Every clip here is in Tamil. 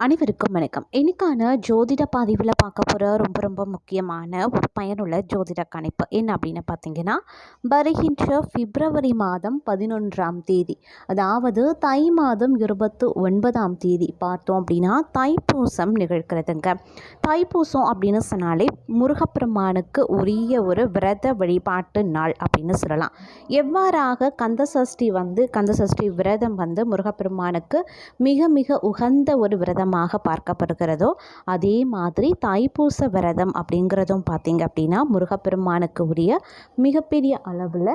அனைவருக்கும் வணக்கம். இன்னைக்கான ஜோதிட பதிவில் பார்க்க போகிற ரொம்ப ரொம்ப முக்கியமான ஒரு பயனுள்ள ஜோதிட கணிப்பு என்ன அப்படின்னு பார்த்தீங்கன்னா வருகின்ற பிப்ரவரி மாதம் பதினொன்றாம் தேதி அதாவது தை மாதம் இருபத்து ஒன்பதாம் தேதி பார்த்தோம் அப்படின்னா தைப்பூசம் நிகழ்கிறதுங்க. தைப்பூசம் அப்படின்னு சொன்னாலே முருகப்பெருமானுக்கு உரிய ஒரு விரத வழிபாட்டு நாள் அப்படின்னு சொல்லலாம். எவ்வாறாக கந்தசஷ்டி வந்து கந்தசஷ்டி விரதம் வந்து முருகப்பெருமானுக்கு மிக மிக உகந்த ஒரு விரதம் விரதமாக பார்க்கப்படுகிறதோ அதே மாதிரி தைப்பூச விரதம் அப்படிங்கிறதும் பார்த்திங்க அப்படின்னா முருகப்பெருமானுக்கு உரிய மிகப்பெரிய அளவில்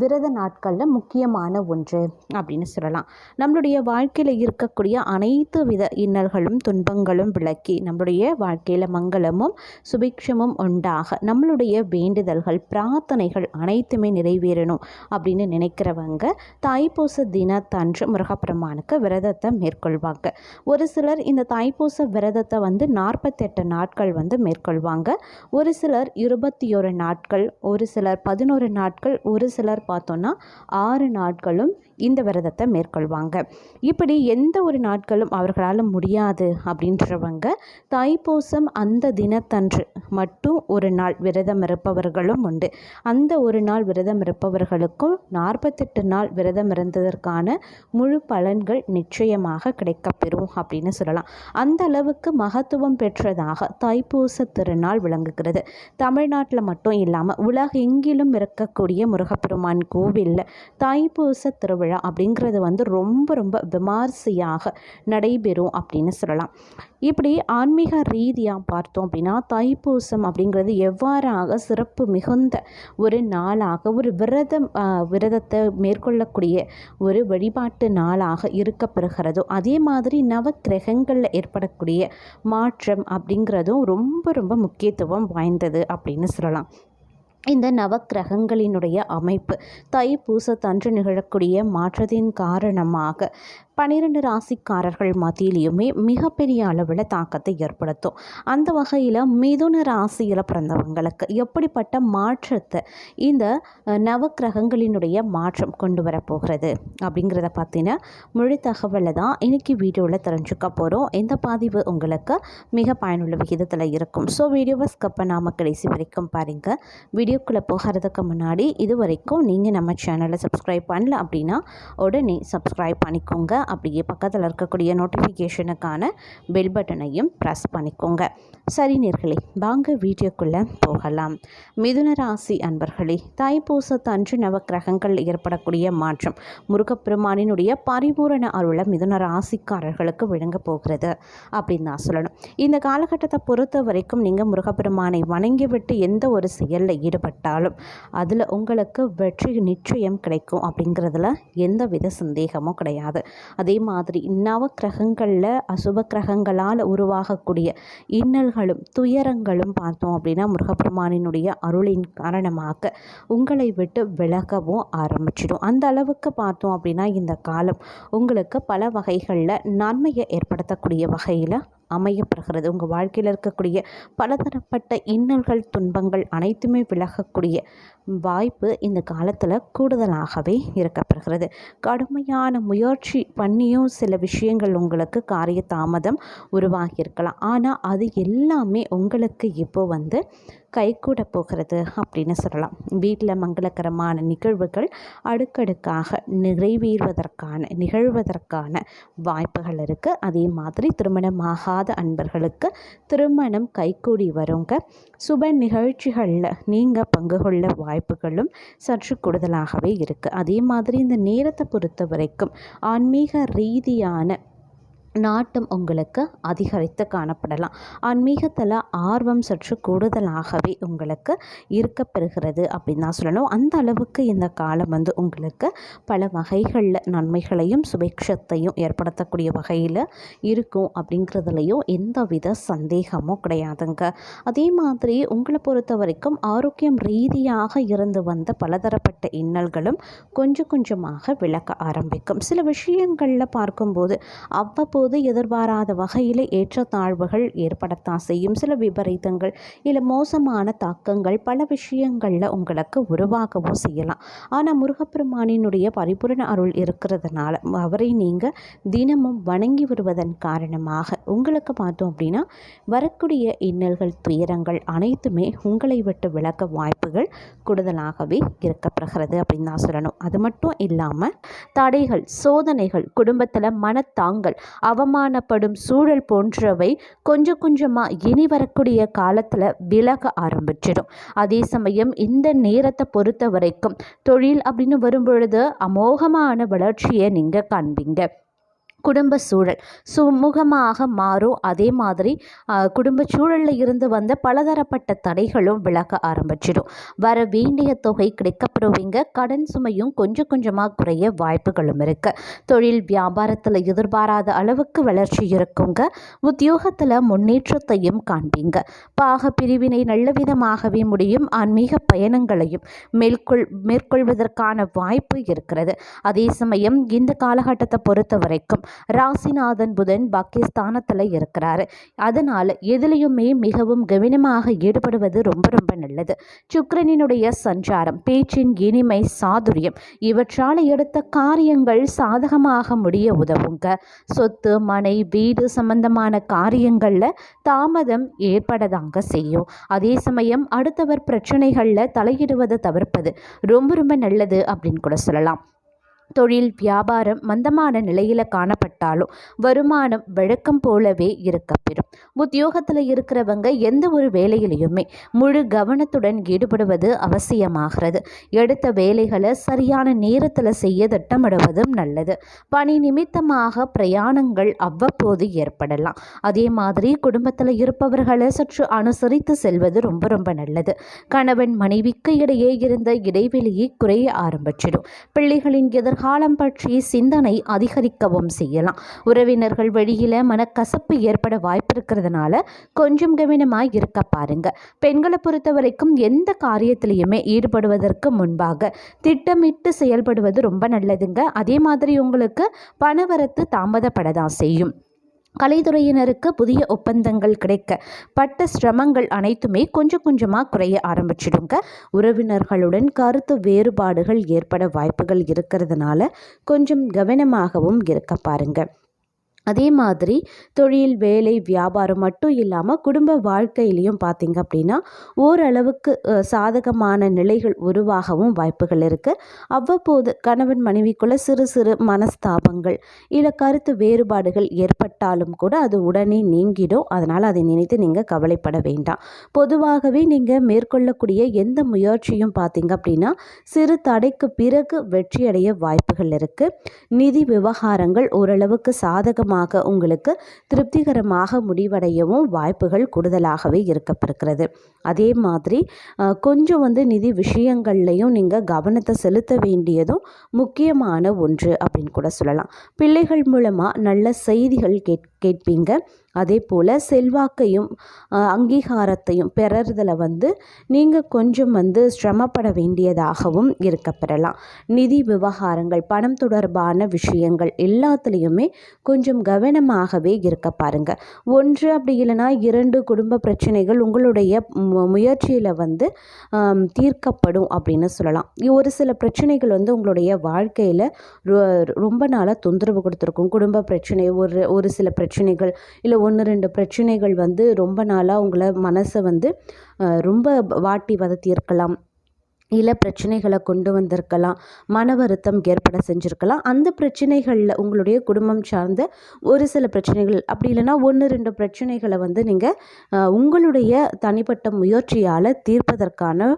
விரத நாட்களில் முக்கியமான ஒன்று அப்படின்னு சொல்லலாம். நம்மளுடைய வாழ்க்கையில் இருக்கக்கூடிய அனைத்து வித இன்னல்களும் துன்பங்களும் விளக்கி நம்மளுடைய வாழ்க்கையில் மங்களமும் சுபிக்ஷமும் உண்டாக நம்மளுடைய வேண்டுதல்கள் பிரார்த்தனைகள் அனைத்துமே நிறைவேறணும் அப்படின்னு நினைக்கிறவங்க தாய்ப்பூச தினத்தன்று முருகப்பெருமானுக்கு விரதத்தை மேற்கொள்வாங்க. ஒரு சிலர் இந்த தாய்ப்பூச விரதத்தை வந்து நாற்பத்தெட்டு நாட்கள் வந்து மேற்கொள்வாங்க. ஒரு சிலர் இருபத்தி ஒரு நாட்கள் ஒரு சிலர் பதினோரு நாட்கள் ஒரு சிலர் பார்த்தோன்னா ஆறு நாட்களும் இந்த விரதத்தை மேற்கொள்வாங்க. இப்படி எந்த ஒரு நாட்களும் அவர்களால் முடியாது அப்படின்றவங்க தைப்பூசம் அந்த தினத்தன்று மட்டும் ஒரு நாள் விரதம் இருப்பவர்களும் உண்டு. அந்த ஒரு நாள் விரதம் இருப்பவர்களுக்கும் நாற்பத்தெட்டு நாள் விரதம் இருந்ததற்கான முழு பலன்கள் நிச்சயமாக கிடைக்கப்பெறும் அப்படின்னு சொல்லலாம். அந்த அளவுக்கு மகத்துவம் பெற்றதாக தைப்பூச திருநாள் விளங்குகிறது. தமிழ்நாட்டில் மட்டும் இல்லாமல் உலகெங்கிலும் இருக்கக்கூடிய முருகப்பெருமான் கோவிலில் தைப்பூச திருவிழா அப்படிங்கிறது வந்து ரொம்ப ரொம்ப விமர்சையாக நடைபெறும் அப்படின்னு சொல்லலாம். இப்படி ஆன்மீக ரீதியாக பார்த்தோம் அப்படின்னா தைப்பூசம் அப்படிங்கிறது எவ்வாறாக சிறப்பு மிகுந்த ஒரு நாளாக ஒரு விரதம் விரதத்தை மேற்கொள்ளக்கூடிய ஒரு வழிபாட்டு நாளாக இருக்கப்பெறுகிறதோ அதே மாதிரி நவக்கிரகங்களில் ஏற்படக்கூடிய மாற்றம் அப்படிங்கிறதும் ரொம்ப ரொம்ப முக்கியத்துவம் வாய்ந்தது அப்படின்னு சொல்லலாம். இந்த நவக்கிரகங்களினுடைய அமைப்பு தைப்பூசத்தன்று நிகழக்கூடிய மாற்றத்தின் காரணமாக பன்னிரெண்டு ராசிக்காரர்கள் மத்தியிலையுமே மிகப்பெரிய அளவில் தாக்கத்தை ஏற்படுத்தும். அந்த வகையில் மிதுன ராசியில் பிறந்தவங்களுக்கு எப்படிப்பட்ட மாற்றத்தை இந்த நவக்கிரகங்களினுடைய மாற்றம் கொண்டு வரப்போகிறது அப்படிங்கிறத பார்த்தீங்கன்னா முழு தகவலை தான் இன்னைக்கு வீடியோவில் தெரிஞ்சுக்க போகிறோம் இந்த பதிவு உங்களுக்கு மிக பயனுள்ள விகிதத்தில் இருக்கும். ஸோ வீடியோவை ஸ்கப் பண்ணாமல் கடைசி வரைக்கும் பாருங்கள் வீடியோக்குள்ளே போகிறதுக்கு முன்னாடி இது வரைக்கும் நீங்கள் நம்ம சேனலை சப்ஸ்கிரைப் பண்ணல அப்படின்னா உடனே சப்ஸ்கிரைப் பண்ணிக்கோங்க. அப்படியே பக்கத்தில் இருக்கக்கூடிய நோட்டிஃபிகேஷனுக்கான பெல் பட்டனையும் ப்ரெஸ் பண்ணிக்கோங்க. சரி நேர்களே வாங்க வீடியோக்குள்ளே போகலாம். மிதுன ராசி அன்பர்களே தைப்பூசத்தன்று நவக்கிரகங்கள் ஏற்படக்கூடிய மாற்றம் முருகப்பெருமானினுடைய பரிபூரண அருளை மிதுன ராசிக்காரர்களுக்கு வழங்க போகிறது அப்படின்னு நான் சொல்லணும். இந்த காலகட்டத்தை பொறுத்த வரைக்கும் நீங்கள் முருகப்பெருமானை வணங்கிவிட்டு எந்த ஒரு செயலில் ஈடுபட்டாலும் அதில் உங்களுக்கு வெற்றி நிச்சயம் கிடைக்கும் அப்படிங்கிறதுல எந்த வித சந்தேகமும் கிடையாது. அதே மாதிரி நவ கிரகங்களில் அசுப கிரகங்களால் உருவாகக்கூடிய இன்னல்களும் துயரங்களும் பார்த்தோம் அப்படின்னா முருகப்பெருமானினுடைய அருளின் காரணமாக உங்களை விட்டு விலகவும் ஆரம்பிச்சிடும். அந்த அளவுக்கு பார்த்தோம் அப்படின்னா இந்த காலம் உங்களுக்கு பல வகைகளில் நன்மையை ஏற்படுத்தக்கூடிய வகையில் அமையப்படுகிறது உங்கள் வாழ்க்கையில் இருக்கக்கூடிய பலதரப்பட்ட இன்னல்கள் துன்பங்கள் அனைத்துமே விலகக்கூடிய வாய்ப்பு இந்த காலத்தில் கூடுதலாகவே இருக்கப்படுகிறது கடுமையான முயற்சி பண்ணியும் சில விஷயங்கள் உங்களுக்கு காரிய தாமதம் உருவாகியிருக்கலாம். ஆனால் அது எல்லாமே உங்களுக்கு இப்போ வந்து கைகூட போகிறது அப்படின்னு சொல்லலாம். வீட்டில் மங்களகரமான நிகழ்வுகள் அடுக்கடுக்காக நிறைவேறுவதற்கான நிகழ்வதற்கான வாய்ப்புகள் இருக்குது அதே மாதிரி இல்லாத அன்பர்களுக்கு திருமணம் கைகூடி வருங்க. சுப நிகழ்ச்சிகளில் நீங்கள் பங்கு கொள்ள வாய்ப்புகளும் சற்று கூடுதலாகவே இருக்குது அதே மாதிரி இந்த நேரத்தை பொறுத்த வரைக்கும் ஆன்மீக ரீதியான நாட்டம் உங்களுக்கு அதிகரித்து காணப்படலாம். ஆன்மீகத்தில் ஆர்வம் சற்று கூடுதலாகவே உங்களுக்கு இருக்கப்பெறுகிறது அப்படின்னு தான் சொல்லணும். அந்த அளவுக்கு இந்த காலம் வந்து உங்களுக்கு பல வகைகளில் நன்மைகளையும் சுபிக்ஷத்தையும் ஏற்படுத்தக்கூடிய வகையில் இருக்கும் அப்படிங்கிறதுலையும் எந்தவித சந்தேகமும் கிடையாதுங்க. அதே மாதிரி உங்களை பொறுத்த வரைக்கும் ஆரோக்கியம் ரீதியாக இருந்து வந்த பலதரப்பட்ட இன்னல்களும் கொஞ்சம் கொஞ்சமாக விளக்க ஆரம்பிக்கும். சில விஷயங்களில் பார்க்கும்போது அவ்வப்போது எதிர்பாராத வகையில் ஏற்றத்தாழ்வுகள் ஏற்படத்தான் செய்யும். சில விபரீதங்கள் இல்லை மோசமான தாக்கங்கள் பல விஷயங்களில் உங்களுக்கு உருவாகவும் செய்யலாம். ஆனால் முருகப்பெருமானினுடைய பரிபூரண அருள் இருக்கிறதுனால அவரை நீங்கள் தினமும் வணங்கி வருவதன் காரணமாக உங்களுக்கு பார்த்தோம் அப்படின்னா வரக்கூடிய இன்னல்கள் துயரங்கள் அனைத்துமே உங்களை விட்டு விளக்க வாய்ப்புகள் கூடுதலாகவே இருக்கப்படும் இருக்கப்படுகிறது அப்படின்னு தான் சொல்லணும். அது மட்டும் இல்லாமல் தடைகள் சோதனைகள் குடும்பத்தில் மனத்தாங்கள் அவமானப்படும் சூழல் போன்றவை கொஞ்சம் கொஞ்சமாக இனி வரக்கூடிய காலத்தில் விலக ஆரம்பிச்சிடும். அதே சமயம் இந்த நேரத்தை பொறுத்த வரைக்கும் தொழில் அப்படின்னு வரும்பொழுது அமோகமான வளர்ச்சியை நீங்கள் காண்பீங்க. குடும்ப சூழல். சுமூகமாக மாறும் அதே மாதிரி குடும்ப சூழலில் இருந்து வந்த பலதரப்பட்ட தடைகளும் விலக ஆரம்பிச்சிடும். வர வேண்டிய தொகை கிடைக்கப்படுவீங்க கடன் சுமையும் கொஞ்சம் கொஞ்சமாக குறைய வாய்ப்புகளும் இருக்குது தொழில் வியாபாரத்தில் எதிர்பாராத அளவுக்கு வளர்ச்சி இருக்குங்க. உத்தியோகத்தில் முன்னேற்றத்தையும் காண்பீங்க. பாக பிரிவினை நல்ல விதமாகவே முடியும். ஆன்மீக பயணங்களையும் மேற்கொள் மேற்கொள்வதற்கான வாய்ப்பு இருக்கிறது. அதே சமயம் இந்த காலகட்டத்தை பொறுத்த வரைக்கும் ராசிநாதன் புதன் பாக்கியஸ்தானத்தில் இருக்கிறாரு. அதனால் எதுலேயுமே மிகவும் கவனமாக ஈடுபடுவது ரொம்ப ரொம்ப நல்லது. சுக்கரனினுடைய சஞ்சாரம் பேச்சின் இனிமை சாதுரியம் இவற்றால் எடுத்த காரியங்கள் சாதகமாக முடிய உதவுங்க. சொத்து மனை வீடு சம்பந்தமான காரியங்களில் தாமதம் ஏற்படதாங்க செய்யும். அதே சமயம் அடுத்தவர் பிரச்சனைகளில் தலையிடுவதை தவிர்ப்பது ரொம்ப ரொம்ப நல்லது அப்படின்னு கூட சொல்லலாம். தொழில் வியாபாரம் மந்தமான நிலையில் காணப்பட்டாலும் வருமானம் வழக்கம் போலவே இருக்கப்பெறும் உத்தியோகத்தில் இருக்கிறவங்க எந்த ஒரு வேலையிலையுமே முழு கவனத்துடன் ஈடுபடுவது அவசியமாகிறது. எடுத்த வேலைகளை சரியான நேரத்தில் செய்ய திட்டமிடுவதும் நல்லது. பணி நிமித்தமாக பிரயாணங்கள் அவ்வப்போது ஏற்படலாம். அதே மாதிரி குடும்பத்தில் இருப்பவர்களை சற்று அனுசரித்து செல்வது ரொம்ப ரொம்ப நல்லது. கணவன் மனைவிக்கு இடையே இருந்த இடைவெளியை குறைய ஆரம்பிச்சிடும். பிள்ளைகளின் எதிர் எதிர்காலம் பற்றி சிந்தனை அதிகரிக்கவும் செய்யலாம். உறவினர்கள் வழியில் மனக்கசப்பு ஏற்பட வாய்ப்பு இருக்கிறதுனால கொஞ்சம் கவனமாக இருக்க பாருங்க. பெண்களை பொறுத்த வரைக்கும் எந்த காரியத்திலையுமே ஈடுபடுவதற்கு முன்பாக திட்டமிட்டு செயல்படுவது ரொம்ப நல்லதுங்க. அதே மாதிரி உங்களுக்கு பணவரத்து தாமதப்படதான் செய்யும். கலைத்துறையினருக்கு புதிய ஒப்பந்தங்கள் கிடைக்க பட்ட சிரமங்கள் அனைத்துமே கொஞ்சம் கொஞ்சமாக குறைய ஆரம்பிச்சிடுங்க. உறவினர்களுடன் கருத்து வேறுபாடுகள் ஏற்பட வாய்ப்புகள் இருக்கிறதுனால கொஞ்சம் கவனமாகவும் இருக்க பாருங்கள் அதே மாதிரி தொழில் வேலை வியாபாரம் மட்டும் இல்லாமல் குடும்ப வாழ்க்கையிலையும் பார்த்திங்க அப்படின்னா ஓரளவுக்கு சாதகமான நிலைகள் உருவாகவும் வாய்ப்புகள் இருக்குது அவ்வப்போது கணவன் மனைவிக்குள்ளே சிறு சிறு மனஸ்தாபங்கள் இல்லை கருத்து வேறுபாடுகள் ஏற்பட்டாலும் கூட அது உடனே நீங்கிடும். அதனால் அதை நினைத்து நீங்கள் கவலைப்பட வேண்டாம். பொதுவாகவே நீங்கள் மேற்கொள்ளக்கூடிய எந்த முயற்சியும் பார்த்திங்க அப்படின்னா சிறு தடைக்கு பிறகு வெற்றியடைய வாய்ப்புகள் இருக்குது நிதி விவகாரங்கள் ஓரளவுக்கு சாதகமாக நிச்சயமாக உங்களுக்கு திருப்திகரமாக முடிவடையவும் வாய்ப்புகள் கூடுதலாகவே இருக்கப்பட்டிருக்கிறது. அதே மாதிரி கொஞ்சம் வந்து நிதி விஷயங்கள்லையும் நீங்கள் கவனத்தை செலுத்த வேண்டியதும் முக்கியமான ஒன்று அப்படின்னு கூட சொல்லலாம். பிள்ளைகள் மூலமாக நல்ல செய்திகள் கேட் கேட்பீங்க. அதே போல் செல்வாக்கையும் அங்கீகாரத்தையும் பெறறதில் வந்து நீங்கள் கொஞ்சம் வந்து சிரமப்பட வேண்டியதாகவும் இருக்கப்பெறலாம். நிதி விவகாரங்கள் பணம் தொடர்பான விஷயங்கள் எல்லாத்துலேயுமே கொஞ்சம் கவனமாகவே இருக்க பாருங்கள் ஒன்று அப்படி இல்லைனா இரண்டு குடும்ப பிரச்சனைகள் உங்களுடைய முயற்சியில் வந்து தீர்க்கப்படும் அப்படின்னு சொல்லலாம். ஒரு சில பிரச்சனைகள் வந்து உங்களுடைய வாழ்க்கையில் ரொம்ப நாளாக தொந்தரவு கொடுத்துருக்கும். குடும்ப பிரச்சனை ஒரு ஒரு சில பிரச்சனை பிரச்சனைகள் இல்லை ஒன்று ரெண்டு பிரச்சனைகள் வந்து ரொம்ப நாளாக உங்களை மனசை வந்து ரொம்ப வாட்டி வதத்தி இருக்கலாம். இல்லை பிரச்சனைகளை கொண்டு வந்திருக்கலாம். மன வருத்தம் ஏற்பட செஞ்சுருக்கலாம். அந்த பிரச்சனைகளில் உங்களுடைய குடும்பம் சார்ந்த ஒரு சில பிரச்சனைகள் அப்படி இல்லைன்னா ஒன்று ரெண்டு பிரச்சனைகளை வந்து நீங்கள் உங்களுடைய தனிப்பட்ட முயற்சியால் தீர்ப்பதற்கான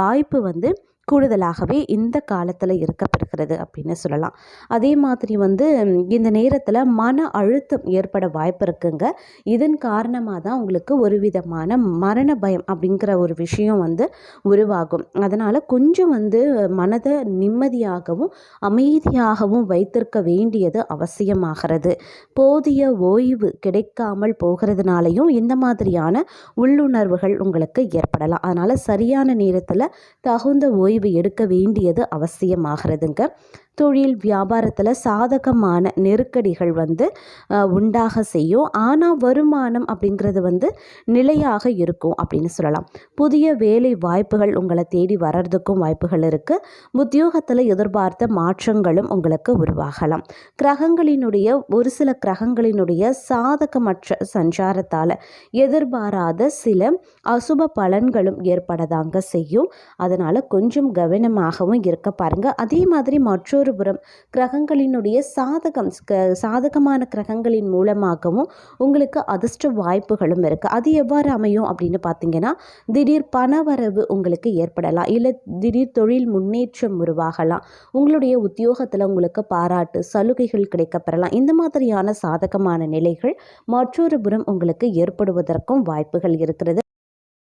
வாய்ப்பு வந்து கூடுதலாகவே இந்த காலத்தில் இருக்கப்படுகிறது அப்படின்னு சொல்லலாம். அதே மாதிரி வந்து இந்த நேரத்தில் மன அழுத்தம் ஏற்பட வாய்ப்பு இருக்குங்க. இதன் காரணமாக தான் உங்களுக்கு ஒரு விதமான மரண பயம் அப்படிங்கிற ஒரு விஷயம் வந்து உருவாகும். அதனால் கொஞ்சம் வந்து மனதை நிம்மதியாகவும் அமைதியாகவும் வைத்திருக்க வேண்டியது அவசியமாகிறது. போதிய ஓய்வு கிடைக்காமல் போகிறதுனாலையும் இந்த மாதிரியான உள்ளுணர்வுகள் உங்களுக்கு ஏற்படலாம். அதனால் சரியான நேரத்தில் தகுந்த ஓய்வு ஓய்வு எடுக்க வேண்டியது அவசியமாகிறதுங்க. தொழில் வியாபாரத்தில் சாதகமான நெருக்கடிகள் வந்து உண்டாக செய்யும். ஆனால் வருமானம் அப்படிங்கிறது வந்து நிலையாக இருக்கும் அப்படின்னு சொல்லலாம். புதிய வேலை வாய்ப்புகள் உங்களை தேடி வர்றதுக்கும் வாய்ப்புகள் இருக்குது உத்தியோகத்தில் எதிர்பார்த்த மாற்றங்களும் உங்களுக்கு உருவாகலாம். கிரகங்களினுடைய ஒரு சில கிரகங்களினுடைய சாதகமற்ற சஞ்சாரத்தால் எதிர்பாராத சில அசுப பலன்களும் ஏற்படதாங்க செய்யும். அதனால் கொஞ்சம் கவனமாகவும் இருக்க பாருங்கள் அதே மாதிரி மற்றொரு புறம் கிரகங்களினுடைய சாதகம் க- சாதகமான கிரகங்களின் மூலமாகவும் உங்களுக்கு அதிர்ஷ்ட வாய்ப்புகளும் இருக்குது அது எவ்வாறு அமையும் அப்படின்னு பார்த்தீங்கன்னா திடீர் பணவரவு உங்களுக்கு ஏற்படலாம். இல்லை திடீர் தொழில் முன்னேற்றம் உருவாகலாம். உங்களுடைய உத்தியோகத்தில் உங்களுக்கு பாராட்டு சலுகைகள் கிடைக்கப்பெறலாம். இந்த மாதிரியான சாதகமான நிலைகள் மற்றொரு புறம் உங்களுக்கு ஏற்படுவதற்கும் வாய்ப்புகள் இருக்கிறது.